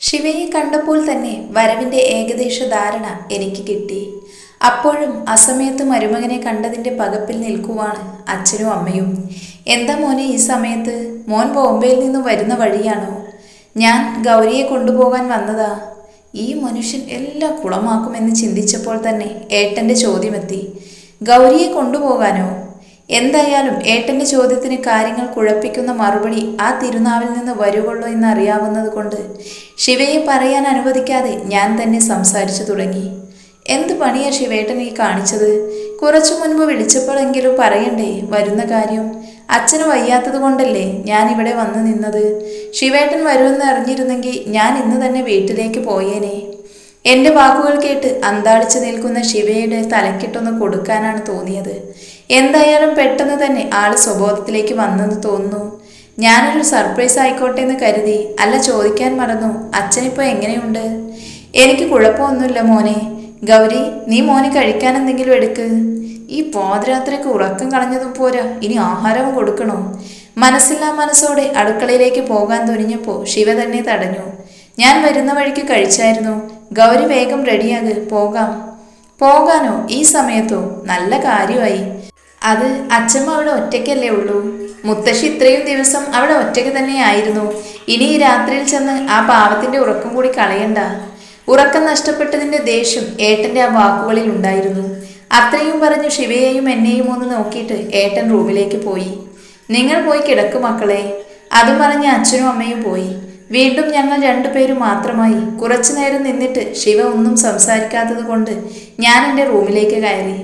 ശിവയെ കണ്ടപ്പോൾ തന്നെ വരവിന്റെ ഏകദേശ ധാരണ എനിക്ക് കിട്ടി. അപ്പോഴും അസമയത്ത് മരുമകനെ കണ്ടതിന്റെ പകപ്പിൽ നിൽക്കുവാണ് അച്ഛനും അമ്മയും. എന്താ മോനെ ഈ സമയത്ത്? മോൻ ബോംബെയിൽ നിന്ന് വരുന്ന വഴിയാണോ? ഞാൻ ഗൗരിയെ കൊണ്ടുപോകാൻ വന്നതാ. ഈ മനുഷ്യൻ എല്ലാം കുളമാക്കുമെന്ന് ചിന്തിച്ചപ്പോൾ തന്നെ ഏട്ടന്റെ ചോദ്യമെത്തി. ഗൗരിയെ കൊണ്ടുപോകാനോ? എന്തായാലും ഏട്ടന്റെ ചോദ്യത്തിന് കാര്യങ്ങൾ കുഴപ്പിക്കുന്ന മറുപടി ആ തിരുനാവിൽ നിന്ന് വരുവുള്ളൂ എന്ന് അറിയാവുന്നത് കൊണ്ട് ശിവയെ പറയാൻ അനുവദിക്കാതെ ഞാൻ തന്നെ സംസാരിച്ചു തുടങ്ങി. എന്ത് പണിയാ ശിവേട്ടൻ ഈ കാണിച്ചത്? കുറച്ചു മുൻപ് വിളിച്ചപ്പോഴെങ്കിലും പറയണ്ടേ വരുന്ന കാര്യം? അച്ഛന് വയ്യാത്തത് കൊണ്ടല്ലേ ഞാൻ ഇവിടെ വന്നു നിന്നത്? ശിവേട്ടൻ വരുമെന്ന് അറിഞ്ഞിരുന്നെങ്കിൽ ഞാൻ ഇന്ന് തന്നെ വീട്ടിലേക്ക് പോയേനെ. എന്റെ വാക്കുകൾ കേട്ട് അന്താളിച്ചു നിൽക്കുന്ന ശിവയുടെ തലക്കിട്ടൊന്ന് കൊടുക്കാനാണ് തോന്നിയത്. എന്തായാലും പെട്ടെന്ന് തന്നെ ആൾ സ്വബോധത്തിലേക്ക് വന്നെന്ന് തോന്നുന്നു. ഞാനൊരു സർപ്രൈസ് ആയിക്കോട്ടെ എന്ന് കരുതി. അല്ല ചോദിക്കാൻ മറന്നു. അച്ഛനിപ്പോ എങ്ങനെയുണ്ട്? എനിക്ക് കുഴപ്പമൊന്നുമില്ല മോനെ. ഗൗരി നീ മോനെ കഴിക്കാൻ എന്തെങ്കിലും എടുക്ക്. ഈ പാതിരാത്രിക്ക് ഉറക്കം കളഞ്ഞതും പോരാ. ഇനി ആഹാരവും കൊടുക്കണോ? മനസ്സില്ലാ മനസ്സോടെ അടുക്കളയിലേക്ക് പോകാൻ തുനിഞ്ഞപ്പോൾ ശിവ തന്നെ തടഞ്ഞു. ഞാൻ വരുന്ന വഴിക്ക് കഴിച്ചായിരുന്നു. ഗൗരി വേഗം റെഡിയാക് പോകാം. പോകാനോ? ഈ സമയത്തോ? നല്ല കാര്യമായി. അത് അച്ഛമ്മ അവിടെ ഒറ്റയ്ക്കല്ലേ ഉള്ളൂ? മുത്തശ്ശി ഇത്രയും ദിവസം അവിടെ ഒറ്റയ്ക്ക് തന്നെയായിരുന്നു. ഇനി ഈ രാത്രിയിൽ ചെന്ന് ആ പാവത്തിന്റെ ഉറക്കം കൂടി കളയണ്ട. ഉറക്കം നഷ്ടപ്പെട്ടതിന്റെ ദേഷ്യം ഏട്ടന്റെ ആ വാക്കുകളിൽ ഉണ്ടായിരുന്നു. അത്രയും പറഞ്ഞു ശിവയെയും എന്നെയും ഒന്ന് നോക്കിയിട്ട് ഏട്ടൻ റൂമിലേക്ക് പോയി. നിങ്ങൾ പോയി കിടക്കു മക്കളെ. അതും പറഞ്ഞ് അച്ഛനും അമ്മയും പോയി. വീണ്ടും ഞങ്ങൾ രണ്ടുപേരും മാത്രമായി കുറച്ചു നേരം നിന്നിട്ട് ശിവ ഒന്നും സംസാരിക്കാത്തത് കൊണ്ട് ഞാൻ എന്റെ റൂമിലേക്ക് കയറി.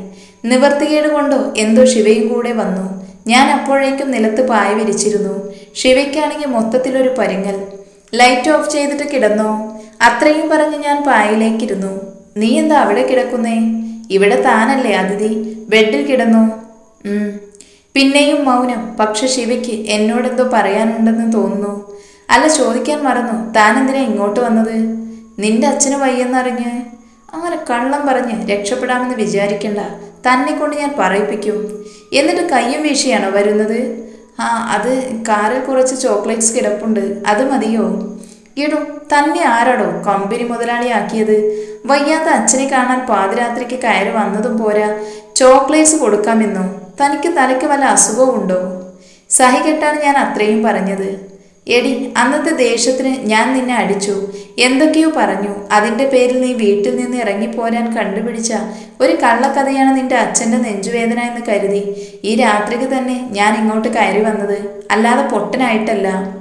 നിവർത്തികേട് കൊണ്ടോ എന്തോ ശിവയും കൂടെ വന്നു. ഞാൻ അപ്പോഴേക്കും നിലത്ത് പായ വിരിച്ചിരുന്നു. ശിവയ്ക്കാണെങ്കിൽ മൊത്തത്തിലൊരു പരിങ്ങൽ. ലൈറ്റ് ഓഫ് ചെയ്തിട്ട് കിടന്നോ? അത്രയും പറഞ്ഞ് ഞാൻ പായയിലേക്കിരുന്നു. നീ എന്താ അവിടെ കിടക്കുന്നേ? ഇവിടെ താനല്ലേ അതിഥി. ബെഡിൽ കിടന്നു? പിന്നെയും മൗനം. പക്ഷെ ശിവയ്ക്ക് എന്നോടെന്തോ പറയാനുണ്ടെന്ന് തോന്നുന്നു. അല്ല ചോദിക്കാൻ മറന്നു. താൻ എന്തിനാ ഇങ്ങോട്ട് വന്നത്? നിന്റെ അച്ഛന് വയ്യെന്നറിഞ്ഞ്. അങ്ങനെ കള്ളം പറഞ്ഞ് രക്ഷപ്പെടാമെന്ന് വിചാരിക്കണ്ട. തന്നെ കൊണ്ട് ഞാൻ പറയിപ്പിക്കും. എന്നിട്ട് കയ്യും വീശിയാണോ വരുന്നത്? ആ അത് കാറിൽ കുറച്ച് ചോക്ലേറ്റ്സ് കിടപ്പുണ്ട്. അത് മതിയോ? എടോ തന്നെ ആരാടോ കമ്പനി മുതലാളിയാക്കിയത്? വയ്യാത്ത അച്ഛനെ കാണാൻ പാതിരാത്രിക്ക് കയറി വന്നതും പോരാ. ചോക്ലേറ്റ്സ് കൊടുക്കാമെന്നോ? തനിക്ക് തലയ്ക്ക് വല്ല അസുഖവും ഉണ്ടോ സഹി കെട്ടാണ് ഞാൻ അത്രയും പറഞ്ഞത്. എടി അന്നത്തെ ദേഷ്യത്തിന് ഞാൻ നിന്നെ അടിച്ചു. എന്തൊക്കെയോ പറഞ്ഞു. അതിന്റെ പേരിൽ നീ വീട്ടിൽ നിന്ന് ഇറങ്ങിപ്പോരാൻ കണ്ടുപിടിച്ച ഒരു കള്ളക്കഥയാണ് നിന്റെ അച്ഛന്റെ നെഞ്ചുവേദന എന്ന് കരുതി. ഈ രാത്രിക്ക് തന്നെ ഞാൻ ഇങ്ങോട്ട് കയറി വന്നത്. അല്ലാതെ പൊട്ടനായിട്ടല്ല.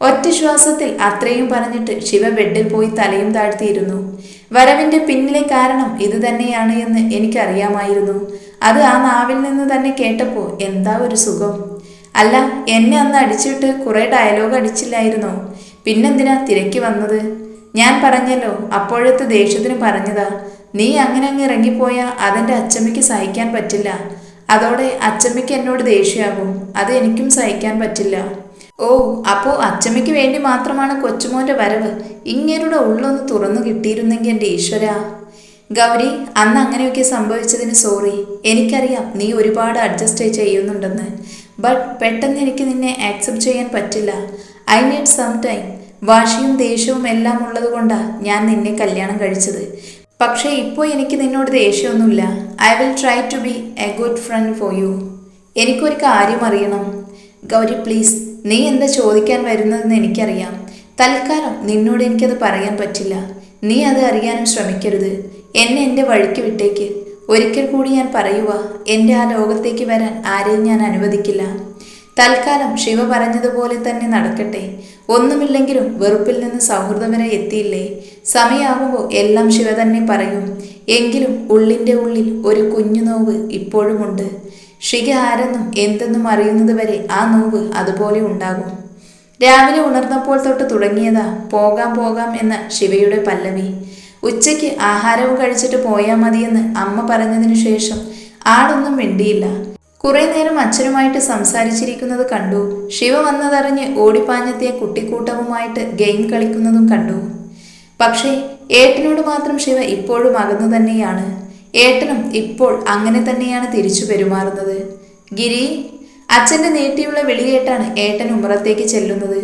ഒറ്റ ശ്വാസത്തിൽ അത്രയും പറഞ്ഞിട്ട് ശിവ ബെഡിൽ പോയി തലയും താഴ്ത്തിയിരുന്നു. വരവിന്റെ പിന്നിലെ കാരണം ഇത് തന്നെയാണ് എന്ന് എനിക്കറിയാമായിരുന്നു. അത് ആ നാവിൽ നിന്ന് തന്നെ കേട്ടപ്പോൾ എന്താ ഒരു സുഖം? അല്ല എന്നെ അന്ന് അടിച്ചിട്ട് കുറേ ഡയലോഗ് അടിച്ചില്ലായിരുന്നോ? പിന്നെന്തിനാ തിരക്കി വന്നത്? ഞാൻ പറഞ്ഞല്ലോ അപ്പോഴത്തെ ദേഷ്യത്തിന് പറഞ്ഞതാ. നീ അങ്ങനെ അങ്ങ് ഇറങ്ങിപ്പോയാ അതെന്റെ അച്ചമ്മയ്ക്ക് സഹിക്കാൻ പറ്റില്ല. അതോടെ അച്ചമ്മയ്ക്ക് എന്നോട് ദേഷ്യമാകും. അത് എനിക്കും സഹിക്കാൻ പറ്റില്ല. ഓ അപ്പോൾ അച്ചമ്മയ്ക്ക് വേണ്ടി മാത്രമാണ് കൊച്ചുമോന്റെ വരവ്? ഇങ്ങേരുടെ ഉള്ളൊന്ന് തുറന്നു കിട്ടിയിരുന്നെങ്കിൽ എന്റെ ഈശ്വര. ഗൗരി അന്ന് അങ്ങനെയൊക്കെ സംഭവിച്ചതിന് സോറി എനിക്കറിയാം നീ ഒരുപാട് അഡ്ജസ്റ്റ് ചെയ്യുന്നുണ്ടെന്ന്. ബട്ട് പെട്ടെന്ന് എനിക്ക് നിന്നെ ആക്സെപ്റ്റ് ചെയ്യാൻ പറ്റില്ല. ഐ നീഡ് സം ടൈം വാശിയും ദേഷ്യവും എല്ലാം ഉള്ളത് കൊണ്ടാണ് ഞാൻ നിന്നെ കല്യാണം കഴിച്ചത്. പക്ഷേ ഇപ്പോൾ എനിക്ക് നിന്നോട് ദേഷ്യമൊന്നുമില്ല. I will try to be a good friend for you എനിക്കൊരു കാര്യം അറിയണം. ഗൗരി പ്ലീസ് നീ എന്താ ചോദിക്കാൻ വരുന്നതെന്ന് എനിക്കറിയാം. തൽക്കാലം നിന്നോട് എനിക്കത് പറയാൻ പറ്റില്ല. നീ അത് അറിയാനും ശ്രമിക്കരുത്. എന്നെ എന്റെ വഴിക്ക് വിട്ടേക്ക്. ഒരിക്കൽ കൂടി ഞാൻ പറയുക എന്റെ ആ ലോകത്തേക്ക് വരാൻ ആരെയും ഞാൻ അനുവദിക്കില്ല. തൽക്കാലം ശിവ പറഞ്ഞതുപോലെ തന്നെ നടക്കട്ടെ. ഒന്നുമില്ലെങ്കിലും വെറുപ്പിൽ നിന്ന് സൗഹൃദം വരെ എത്തിയില്ലേ? സമയമാകുമ്പോൾ എല്ലാം ശിവ തന്നെ പറയും. എങ്കിലും ഉള്ളിന്റെ ഉള്ളിൽ ഒരു കുഞ്ഞു നോവ് ഇപ്പോഴുമുണ്ട്. ശിഖ ആരെന്നും എന്തെന്നും അറിയുന്നത് വരെ ആ നോവ് അതുപോലെ ഉണ്ടാകും. രാവിലെ ഉണർന്നപ്പോൾ തൊട്ട് തുടങ്ങിയതാ പോകാം പോകാം എന്ന ശിവയുടെ പല്ലവി. ഉച്ചയ്ക്ക് ആഹാരവും കഴിച്ചിട്ട് പോയാൽ മതിയെന്ന് അമ്മ പറഞ്ഞതിനു ശേഷം ആളൊന്നും മിണ്ടിയില്ല. കുറെ നേരം അച്ഛനുമായിട്ട് സംസാരിച്ചിരിക്കുന്നത് കണ്ടു. ശിവ വന്നതറിഞ്ഞ് ഓടിപ്പാഞ്ഞെത്തിയ കുട്ടിക്കൂട്ടവുമായിട്ട് ഗെയിം കളിക്കുന്നതും കണ്ടു. പക്ഷേ ഏട്ടനോട് മാത്രം ശിവ ഇപ്പോഴും അകന്നു തന്നെയാണ്. ഏട്ടനും ഇപ്പോൾ അങ്ങനെ തന്നെയാണ് തിരിച്ചു പെരുമാറുന്നത്. ഗിരി അച്ഛന്റെ നീട്ടിയുള്ള വിളി കേട്ടാണ് ഏട്ടൻ ഉമ്മറത്തേക്ക് ചെല്ലുന്നത്.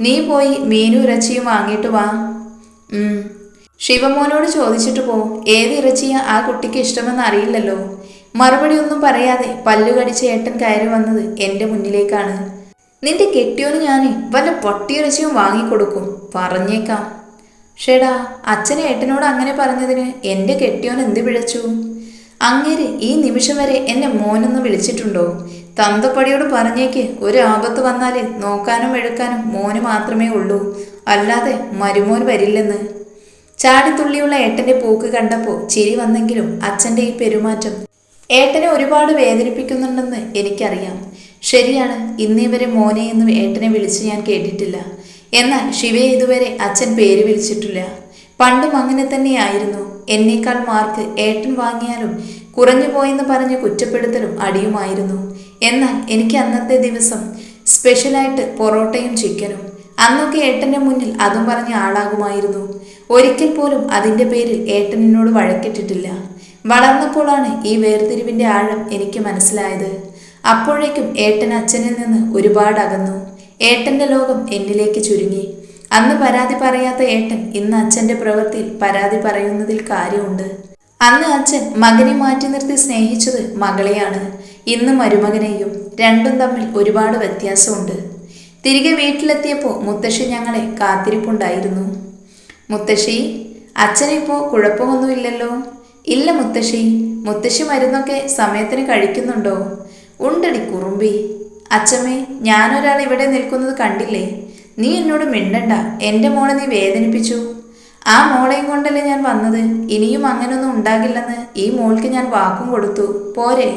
നീ പോയി മീനും ഇറച്ചിയും വാങ്ങിയിട്ട് വാ. ശിവമോനോട് ചോദിച്ചിട്ട് പോ ഏത് ഇറച്ചിയാ ആ കുട്ടിക്ക് ഇഷ്ടമെന്ന് അറിയില്ലല്ലോ. മറുപടി ഒന്നും പറയാതെ പല്ലുകടിച്ച് ഏട്ടൻ കയറി വന്നത് എന്റെ മുന്നിലേക്കാണ്. നിന്റെ കെട്ടിയോന് ഞാൻ വല്ല പൊട്ടിയിറച്ചിയും വാങ്ങിക്കൊടുക്കും പറഞ്ഞേക്കാം. ഷേടാ അച്ഛനെ ഏട്ടനോട് അങ്ങനെ പറഞ്ഞതിന് എന്റെ കെട്ടിയോൻ എന്ത് പിഴച്ചു? അങ്ങേര് ഈ നിമിഷം വരെ എന്നെ മോനെന്ന് വിളിച്ചിട്ടുണ്ടോ? തന്തപ്പടിയോട് പറഞ്ഞേക്ക് ഒരു ആപത്ത് വന്നാൽ നോക്കാനും എടുക്കാനും മോന് മാത്രമേ ഉള്ളൂ. അല്ലാതെ മരുമോൻ വരില്ലെന്ന്. ചാടിത്തുള്ളിയുള്ള ഏട്ടന്റെ പോക്ക് കണ്ടപ്പോൾ ചിരി വന്നെങ്കിലും അച്ഛന്റെ ഈ പെരുമാറ്റം ഏട്ടനെ ഒരുപാട് വേദനിപ്പിക്കുന്നുണ്ടെന്ന് എനിക്കറിയാം. ശരിയാണ് ഇന്നേ വരെ മോനെ എന്നും ഏട്ടനെ വിളിച്ച് ഞാൻ കേട്ടിട്ടില്ല. എന്നാൽ ശിവയെ ഇതുവരെ അച്ഛൻ പേര് വിളിച്ചിട്ടില്ല. പണ്ടും അങ്ങനെ തന്നെയായിരുന്നു. എന്നേക്കാൾ മാർക്ക് ഏട്ടൻ വാങ്ങിയാലും കുറഞ്ഞു പോയെന്ന് പറഞ്ഞ് കുറ്റപ്പെടുത്തലും അടിയുമായിരുന്നു. എന്നാൽ എനിക്ക് അന്നത്തെ ദിവസം സ്പെഷ്യലായിട്ട് പൊറോട്ടയും ചിക്കനും അന്നൊക്കെ ഏട്ടന്റെ മുന്നിൽ അതും പറഞ്ഞ ആളാകുമായിരുന്നു. ഒരിക്കൽ പോലും അതിന്റെ പേരിൽ ഏട്ടനോട് വഴക്കിട്ടിട്ടില്ല. വളർന്നപ്പോഴാണ് ഈ വേർതിരിവിന്റെ ആഴം എനിക്ക് മനസ്സിലായത്. അപ്പോഴേക്കും ഏട്ടൻ അച്ഛനിൽ നിന്ന് ഒരുപാട് അകന്നു. ഏട്ടന്റെ ലോകം എന്നിലേക്ക് ചുരുങ്ങി. അന്ന് പരാതി പറയാത്ത ഏട്ടൻ ഇന്ന് അച്ഛന്റെ പ്രവൃത്തിയിൽ പരാതി പറയുന്നതിൽ കാര്യമുണ്ട്. അന്ന് അച്ഛൻ മകനെ മാറ്റി നിർത്തി സ്നേഹിച്ചത് മകളെയാണ്. ഇന്ന് മരുമകനെയും രണ്ടും തമ്മിൽ ഒരുപാട് വ്യത്യാസമുണ്ട്. തിരികെ വീട്ടിലെത്തിയപ്പോൾ മുത്തശ്ശി ഞങ്ങളെ കാത്തിരിപ്പുണ്ടായിരുന്നു. മുത്തശ്ശി അച്ഛനിപ്പോ കുഴപ്പമൊന്നുമില്ലല്ലോ? ഇല്ല മുത്തശ്ശി മുത്തശ്ശി മരുന്നൊക്കെ സമയത്തിന് കഴിക്കുന്നുണ്ടോ? ഉണ്ടടി കുറുമ്പി. അച്ഛമ്മേ ഞാനൊരാൾ ഇവിടെ നിൽക്കുന്നത് കണ്ടില്ലേ? നീ എന്നോട് മിണ്ടണ്ട. എന്റെ മോളെ നീ വേദനിപ്പിച്ചു. ആ മോളെയും കൊണ്ടല്ലേ ഞാൻ വന്നത്? ഇനിയും അങ്ങനൊന്നും ഉണ്ടാകില്ലെന്ന് ഈ മോൾക്ക് ഞാൻ വാക്കും കൊടുത്തു. പോരെ.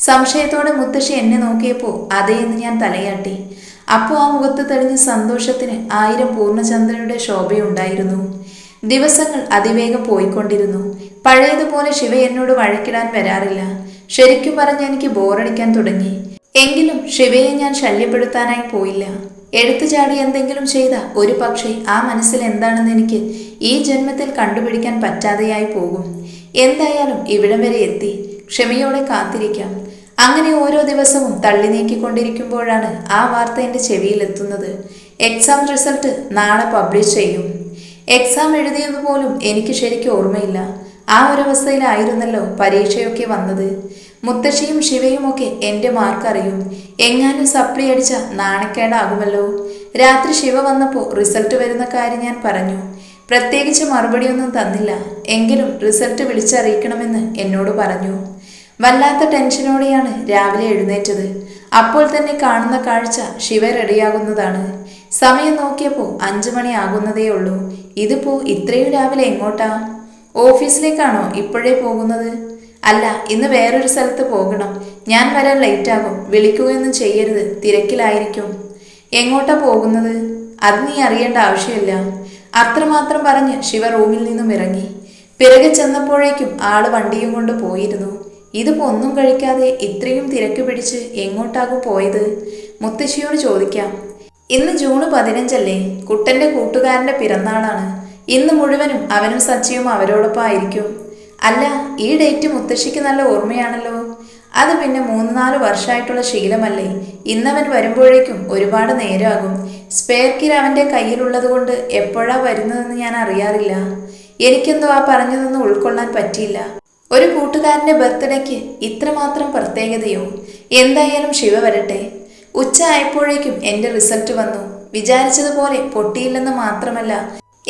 സംശയത്തോടെ മുത്തശ്ശി എന്നെ നോക്കിയപ്പോൾ എന്ന് ഞാൻ തലയാട്ടി. അപ്പോൾ ആ മുഖത്ത് തെളിഞ്ഞ സന്തോഷത്തിന് ആയിരം പൂർണചന്ദ്രയുടെ ശോഭയുണ്ടായിരുന്നു. ദിവസങ്ങൾ അതിവേഗം പോയിക്കൊണ്ടിരുന്നു. പഴയതുപോലെ ശിവ എന്നോട് വഴക്കിടാൻ വരാറില്ല. ശരിക്കും പറഞ്ഞ് എനിക്ക് ബോറടിക്കാൻ തുടങ്ങി. എങ്കിലും ശിവയെ ഞാൻ ശല്യപ്പെടുത്താനായി പോയില്ല. എടുത്തു ചാടി എന്തെങ്കിലും ചെയ്ത ഒരു പക്ഷേ ആ മനസ്സിൽ എന്താണെന്ന് എനിക്ക് ഈ ജന്മത്തിൽ കണ്ടുപിടിക്കാൻ പറ്റാതെയായി പോകും. എന്തായാലും ഇവിടം വരെ എത്തി. ക്ഷമയോടെ കാത്തിരിക്കാം. അങ്ങനെ ഓരോ ദിവസവും തള്ളി നീക്കിക്കൊണ്ടിരിക്കുമ്പോഴാണ് ആ വാർത്ത എന്റെ ചെവിയിലെത്തുന്നത്. എക്സാം റിസൾട്ട് നാളെ പബ്ലിഷ് ചെയ്യും. എക്സാം എഴുതിയത് പോലും എനിക്ക് ശരിക്കും ഓർമ്മയില്ല. ആ ഒരു അവസ്ഥയിലായിരുന്നല്ലോ പരീക്ഷയൊക്കെ വന്നത്. മുത്തശ്ശിയും ശിവയും ഒക്കെ എന്റെ മാർക്ക് അറിയും. എങ്ങാനും സപ്ലി അടിച്ച നാണക്കേടാകുമല്ലോ. രാത്രി ശിവ വന്നപ്പോൾ റിസൾട്ട് വരുന്ന കാര്യം ഞാൻ പറഞ്ഞു. പ്രത്യേകിച്ച് മറുപടിയൊന്നും തന്നില്ല. എങ്കിലും റിസൾട്ട് വിളിച്ചറിയിക്കണമെന്ന് എന്നോട് പറഞ്ഞു. വല്ലാത്ത ടെൻഷനോടെയാണ് രാവിലെ എഴുന്നേറ്റത്. അപ്പോൾ തന്നെ കാണുന്ന കാഴ്ച ശിവ റെഡിയാകുന്നതാണ്. സമയം നോക്കിയപ്പോൾ അഞ്ചു മണി ആകുന്നതേ ഉള്ളൂ. ഇതിപ്പോ ഇത്രയും രാവിലെ എങ്ങോട്ടാ? ഓഫീസിലേക്കാണോ ഇപ്പോഴേ പോകുന്നത്? അല്ല ഇന്ന് വേറൊരു സ്ഥലത്ത് പോകണം. ഞാൻ വരാൻ ലേറ്റ് ആകും വിളിക്കുകയൊന്നും ചെയ്യരുത്. തിരക്കിലായിരിക്കും. എങ്ങോട്ടാ പോകുന്നത്? അത് നീ അറിയേണ്ട ആവശ്യമില്ല. അത്രമാത്രം പറഞ്ഞ് ശിവ റൂമിൽ നിന്നും ഇറങ്ങി. പിറകെ ചെന്നപ്പോഴേക്കും ആൾ വണ്ടിയും കൊണ്ട് പോയിരുന്നു. ഇതിപ്പോ ഒന്നും കഴിക്കാതെ ഇത്രയും തിരക്ക് പിടിച്ച് എങ്ങോട്ടാകും പോയത്? മുത്തശ്ശിയോട് ചോദിക്കാം. ഇന്ന് ജൂൺ പതിനഞ്ചല്ലേ? കുട്ടന്റെ കൂട്ടുകാരന്റെ പിറന്നാളാണ്. ഇന്ന് മുഴുവനും അവനും സച്ചിയും അവരോടൊപ്പം ആയിരിക്കും. അല്ല ഈ ഡേറ്റ് മുത്തശ്ശിക്ക് നല്ല ഓർമ്മയാണല്ലോ. അത് പിന്നെ മൂന്ന് നാല് വർഷമായിട്ടുള്ള ശീലമല്ലേ? ഇന്നവൻ വരുമ്പോഴേക്കും ഒരുപാട് നേരമാകും സ്പെയർ കിൽ അവന്റെ കയ്യിലുള്ളത് കൊണ്ട് എപ്പോഴാ വരുന്നതെന്ന് ഞാൻ അറിയാറില്ല. എനിക്കെന്തോ ആ പറഞ്ഞതൊന്നും ഉൾക്കൊള്ളാൻ പറ്റിയില്ല. ഒരു കൂട്ടുകാരന്റെ ബർത്ത്ഡേക്ക് ഇത്രമാത്രം പ്രത്യേകതയോ? എന്തായാലും ശിവ വരട്ടെ. ഉച്ച ആയപ്പോഴേക്കും എന്റെ റിസൾട്ട് വന്നു. വിചാരിച്ചതുപോലെ പൊട്ടിയില്ലെന്ന് മാത്രമല്ല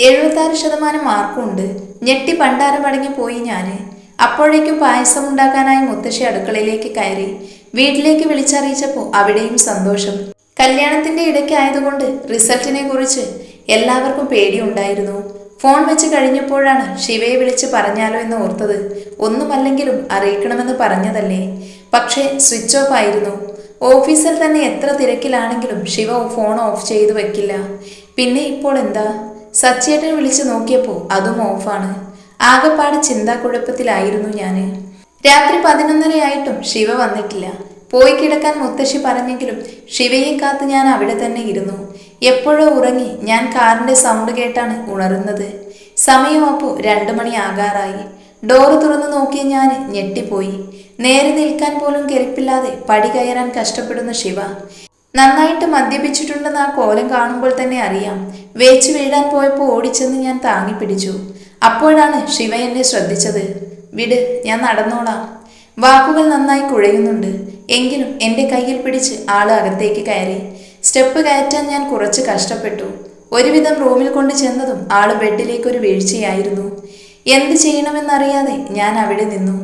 എഴുപത്താറ് ശതമാനം മാർക്കുണ്ട് ഞെട്ടി പണ്ടാരമടങ്ങി പോയി ഞാൻ അപ്പോഴേക്കും പായസം ഉണ്ടാക്കാനായി മുത്തശ്ശി അടുക്കളയിലേക്ക് കയറി. വീട്ടിലേക്ക് വിളിച്ചറിയിച്ചപ്പോൾ അവിടെയും സന്തോഷം. കല്യാണത്തിന്റെ ഇടയ്ക്കായതുകൊണ്ട് റിസൾട്ടിനെ കുറിച്ച് എല്ലാവർക്കും പേടിയുണ്ടായിരുന്നു. ഫോൺ വെച്ച് കഴിഞ്ഞപ്പോഴാണ് ശിവയെ വിളിച്ച് പറഞ്ഞാലോ എന്ന് ഓർത്തത്. ഒന്നുമല്ലെങ്കിലും അറിയിക്കണമെന്ന് പറഞ്ഞതല്ലേ? പക്ഷേ സ്വിച്ച് ഓഫ് ആയിരുന്നു. ഓഫീസിൽ തന്നെ എത്ര തിരക്കിലാണെങ്കിലും ശിവ ഫോൺ ഓഫ് ചെയ്തു വെക്കില്ല. പിന്നെ ഇപ്പോൾ എന്താ? സച്ചേട്ടൻ വിളിച്ച് നോക്കിയപ്പോൾ അതും ഓഫാണ് ആകെപ്പാട് ചിന്താക്കുഴപ്പത്തിലായിരുന്നു ഞാൻ രാത്രി പതിനൊന്നരയായിട്ടും ശിവ വന്നിട്ടില്ല. പോയി കിടക്കാൻ മുത്തശ്ശി പറഞ്ഞെങ്കിലും ശിവയെ കാത്ത് ഞാൻ അവിടെ തന്നെ ഇരുന്നു. എപ്പോഴോ ഉറങ്ങി ഞാൻ കാറിന്റെ സൗണ്ട് കേട്ടാണ് ഉണരുന്നത് സമയം അപ്പോൾ രണ്ടു മണി ആകാറായി. ഡോറ് തുറന്നു നോക്കിയ ഞാൻ ഞെട്ടിപ്പോയി. നേരെ നിൽക്കാൻ പോലും കെരിപ്പില്ലാതെ പടി കയറാൻ കഷ്ടപ്പെടുന്ന ശിവ. നന്നായിട്ട് മദ്യപിച്ചിട്ടുണ്ടെന്ന് ആ കോലം കാണുമ്പോൾ തന്നെ അറിയാം. വേച്ചു വീഴാൻ പോയപ്പോൾ ഓടിച്ചെന്ന് ഞാൻ താങ്ങി പിടിച്ചു. അപ്പോഴാണ് ശിവ എന്നെ ശ്രദ്ധിച്ചത്. വിട് ഞാൻ നടന്നോളാം. വാക്കുകൾ നന്നായി കുഴയുന്നുണ്ട്. എങ്കിലും എന്റെ കയ്യിൽ പിടിച്ച് ആൾ അകത്തേക്ക് കയറി. സ്റ്റെപ്പ് കയറ്റാൻ ഞാൻ കുറച്ച് കഷ്ടപ്പെട്ടു. ഒരുവിധം റൂമിൽ കൊണ്ട് ചെന്നതും ആൾ ബെഡിലേക്ക് ഒരു വീഴ്ചയായിരുന്നു. എന്ത് ചെയ്യണമെന്നറിയാതെ ഞാൻ അവിടെ നിന്നു.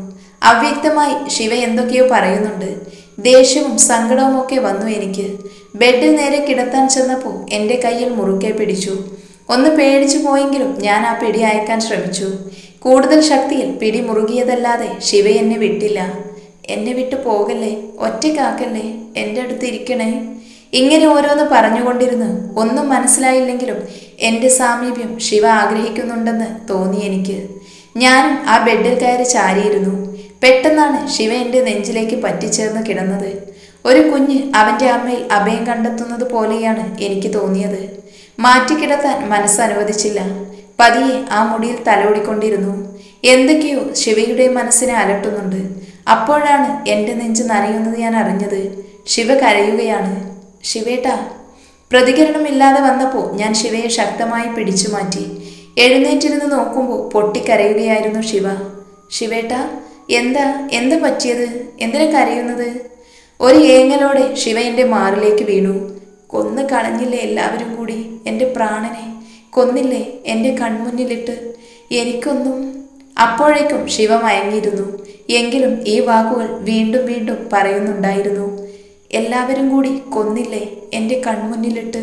അവ്യക്തമായി ശിവ എന്തൊക്കെയോ പറയുന്നുണ്ട്. ദേഷ്യവും സങ്കടവും ഒക്കെ വന്നു എനിക്ക്. ബെഡിൽ നേരെ കിടത്താൻ ചെന്നപ്പോൾ എന്റെ കയ്യിൽ മുറുക്കെ പിടിച്ചു. ഒന്ന് പേടിച്ചു പോയെങ്കിലും ഞാൻ ആ പിടി അയക്കാൻ ശ്രമിച്ചു. കൂടുതൽ ശക്തിയിൽ പിടി മുറുകിയതല്ലാതെ ശിവ എന്നെ വിട്ടില്ല. എന്നെ വിട്ടു പോകല്ലേ? ഒറ്റക്കാക്കല്ലേ എന്റെ അടുത്ത് ഇരിക്കണേ? ഇങ്ങനെ ഓരോന്ന് പറഞ്ഞുകൊണ്ടിരുന്ന് ഒന്നും മനസ്സിലായില്ലെങ്കിലും എന്റെ സാമീപ്യം ശിവ ആഗ്രഹിക്കുന്നുണ്ടെന്ന് തോന്നി എനിക്ക്. ഞാനും ആ ബെഡിൽ കയറി ചാരിയിരുന്നു. പെട്ടെന്നാണ് ശിവ എന്റെ നെഞ്ചിലേക്ക് പറ്റിച്ചേർന്ന് കിടന്നത്. ഒരു കുഞ്ഞ് അവന്റെ അമ്മയിൽ അഭയം കണ്ടെത്തുന്നത് പോലെയാണ് എനിക്ക് തോന്നിയത്. മാറ്റിക്കിടത്താൻ മനസ്സനുവദിച്ചില്ല പതിയെ ആ മുടിയിൽ തലോടിക്കൊണ്ടിരുന്നു. എന്തൊക്കെയോ ശിവയുടെ മനസ്സിനെ അലട്ടുന്നുണ്ട്. അപ്പോഴാണ് എന്റെ നെഞ്ച് നനയുന്നത് ഞാൻ അറിഞ്ഞത്. ശിവ കരയുകയാണ്. ശിവേട്ടാ പ്രതികരണമില്ലാതെ വന്നപ്പോൾ ഞാൻ ശിവയെ ശക്തമായി പിടിച്ചു മാറ്റി. എഴുന്നേറ്റിരുന്ന് നോക്കുമ്പോൾ പൊട്ടിക്കരയുകയായിരുന്നു ശിവ. ശിവേട്ട എന്താ? എന്താ പറ്റിയത്? എന്തിനാ കരയുന്നത്? ഒരു ഏങ്ങലോടെ ശിവ എന്റെ മാറിലേക്ക് വീണു. കൊന്നു കളഞ്ഞില്ലേ എല്ലാവരും കൂടി? എന്റെ പ്രാണനെ കൊന്നില്ലേ? എന്റെ കൺമുന്നിലിട്ട് എനിക്കൊന്നും അപ്പോഴേക്കും ശിവ മയങ്ങിയിരുന്നു. എങ്കിലും ഈ വാക്കുകൾ വീണ്ടും വീണ്ടും പറയുന്നുണ്ടായിരുന്നു. എല്ലാവരും കൂടി കൊന്നില്ലേ എന്റെ കൺമുന്നിലിട്ട്?